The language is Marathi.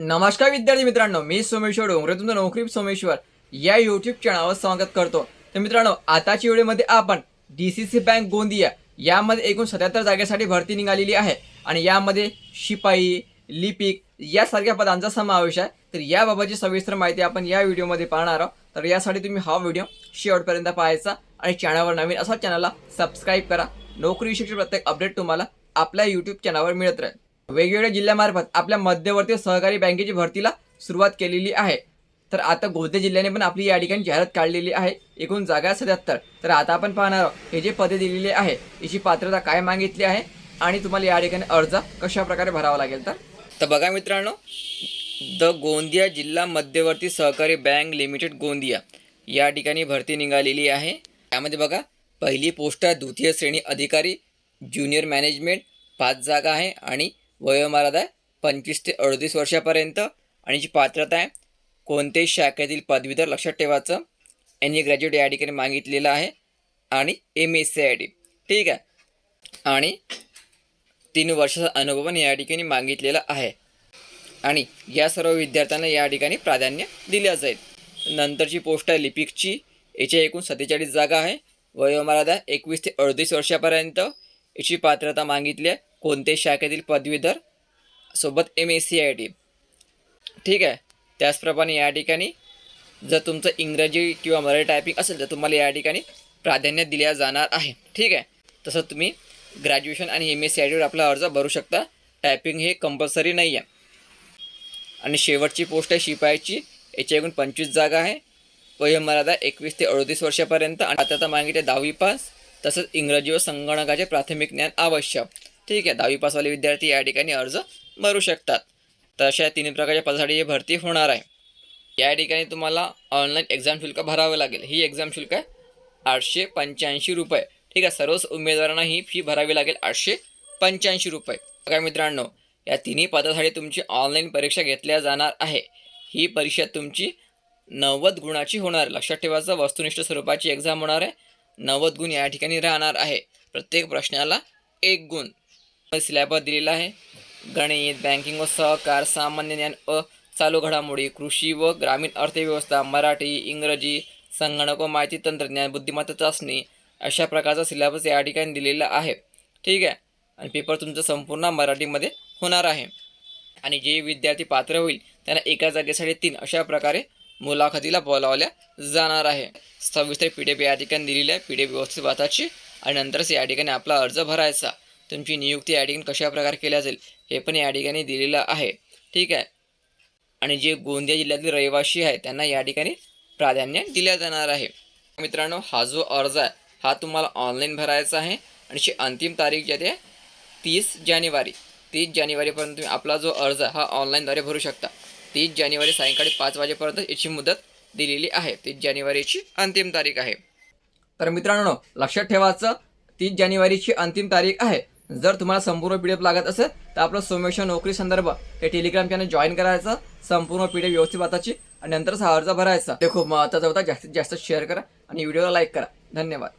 नमस्कार विद्यार्थी मित्रांनो मी सोमेश्वर डोंगरे तुमचं नोकरी सोमेश्वर या युट्यूब चॅनलवर स्वागत करतो. तर मित्रांनो आताच्या व्हिडिओमध्ये आपण D C C bank Gondia यामध्ये एकूण सत्याहत्तर जागेसाठी भरती निघालेली आहे. आणि यामध्ये शिपाई लिपिक यासारख्या पदांचा समावेश आहे. तर याबाबतची सविस्तर माहिती आपण या व्हिडिओमध्ये पाहणार आहोत. तर यासाठी तुम्ही हा व्हिडिओ शेवटपर्यंत पाहायचा आणि चॅनलवर नवीन असा चॅनलला सबस्क्राईब करा. नोकरीविषयीचे प्रत्येक अपडेट तुम्हाला आपल्या यूट्यूब चॅनलवर मिळत राहील. वेगवेगळ्या जिल्ह्यामार्फत आपल्या मध्यवर्ती सहकारी बँकेची भरतीला सुरुवात केलेली आहे. तर आता गोदे जिल्ह्याने पण आपली या ठिकाणी जाहिरात काढलेली आहे. एकूण जागा सत्याहत्तर. तर आता आपण पाहणार आहोत हे जे पदे दिलेली आहे याची पात्रता काय मागितली आहे आणि तुम्हाला या ठिकाणी अर्ज कशा प्रकारे भरावा लागेल तर? तर बघा मित्रांनो द गोंदिया जिल्हा मध्यवर्ती सहकारी बँक लिमिटेड गोंदिया या ठिकाणी भरती निघालेली आहे. त्यामध्ये बघा पहिली पोस्ट आहे द्वितीय श्रेणी अधिकारी ज्युनियर मॅनेजमेंट पाच जागा आहे आणि वयोमर्यादा आहे. पंचवीस ते अडतीस वर्षापर्यंत. आणि जी पात्रता आहे कोणत्याही शाखेतील पदवीधर लक्षात ठेवायचं. यांनी ग्रॅज्युएट या ठिकाणी मागितलेलं आहे. आणि M S C I D ठीक आहे. आणि तीन वर्षाचा अनुभव पण या ठिकाणी मागितलेला आहे. आणि या सर्व विद्यार्थ्यांना या ठिकाणी प्राधान्य दिल्या जाईल. नंतरची पोस्ट आहे लिपिकची. याच्या एकूण सत्तेचाळीस जागा आहे. वयोमर्यादा एकवीस ते अडतीस वर्षापर्यंत. याची पात्रता मागितली आहे. कोणत्याही शाखेतील पदवीधर सोबत M S C I T ठीक आहे? त्याचप्रमाणे या ठिकाणी जर तुमचं इंग्रजी किंवा मराठी टायपिंग असेल तर तुम्हाला या ठिकाणी प्राधान्य दिल्या जाणार आहे. ठीक आहे? तसं तुम्ही ग्रॅज्युएशन आणि एम एस सी आय टीवर आपला अर्ज भरू शकता. टायपिंग हे कंपल्सरी नाही आहे. आणि शेवटची पोस्ट आहे शिपायाची. याच्या एकूण पंचवीस जागा आहे. वयोमर्यादा एकवीस ते अडतीस वर्षापर्यंत. आणि आता मागितले दहावी पास. तसंच इंग्रजी व संगणकाचे प्राथमिक ज्ञान आवश्यक. ठीक आहे. दहावी पासवाले विद्यार्थी या ठिकाणी अर्ज भरू शकतात. तर अशा तिन्ही प्रकारच्या पदासाठी ही भरती होणार आहे. या ठिकाणी तुम्हाला ऑनलाईन एक्झाम शुल्क भरावं लागेल. ही एक्झाम शुल्क आहे आठशे पंच्याऐंशी रुपये. ठीक आहे. सर्वच उमेदवारांना ही फी भरावी लागेल आठशे पंच्याऐंशी रुपये. बघा मित्रांनो या तिन्ही पदासाठी तुमची ऑनलाईन परीक्षा घेतल्या जाणार आहे. ही परीक्षा तुमची नव्वद गुणाची होणार आहे. लक्षात ठेवायचं वस्तुनिष्ठ स्वरूपाची एक्झाम होणार आहे. नव्वद गुण या ठिकाणी राहणार आहे. प्रत्येक प्रश्नाला एक गुण. सिलेबस दिलेला आहे. गणित बँकिंग व सहकार सामान्य ज्ञान व चालू घडामोडी कृषी व ग्रामीण अर्थव्यवस्था मराठी इंग्रजी संगणक व माहिती तंत्रज्ञान बुद्धिमत्ता चाचणी अशा प्रकारचा सिलेबस या ठिकाणी दिलेला आहे. ठीक आहे? आणि पेपर तुमचा संपूर्ण मराठीमध्ये होणार आहे. आणि जे विद्यार्थी पात्र होईल त्यांना एका जागेसाठी तीन अशा प्रकारे मुलाखतीला बोलावल्या जाणार आहे. सविस्तर पी डी एफ या ठिकाणी दिलेली आहे. पी डी एफ व्यवस्थित वाचायची आणि नंतरच या ठिकाणी आपला अर्ज भरायचा. तुमची नियुक्ती या ठिकाणी कशा प्रकारे केल्या जाईल हे पण या ठिकाणी दिलेलं आहे. ठीक आहे? आणि जे गोंदिया जिल्ह्यातील रहिवासी आहे त्यांना या ठिकाणी प्राधान्य दिल्या जाणार आहे. मित्रांनो हा जो अर्ज आहे हा तुम्हाला ऑनलाईन भरायचा आहे. आणि जी अंतिम तारीख जी आहे तीस जानेवारी. तीस जानेवारीपर्यंत तुम्ही आपला जो अर्ज आहे हा ऑनलाईनद्वारे भरू शकता. तीस जानेवारी सायंकाळी पाच वाजेपर्यंत याची मुदत दिलेली आहे. तीस जानेवारीची अंतिम तारीख आहे. तर मित्रांनो लक्षात ठेवायचं तीस जानेवारीची अंतिम तारीख आहे. जर तुम्हाला संपूर्ण पी डी एफ लागत असेल तर आपलं सोमेश्वर नोकरी संदर्भ हे टेलिग्राम चॅनल जॉईन करायचं संपूर्ण पी डी एफ व्यवस्थित वाचायची आणि नंतरच हा अर्ज भरायचा. ते खूप महत्त्वाचा होता. जास्तीत जास्त शेअर करा आणि व्हिडिओला लाईक करा. धन्यवाद.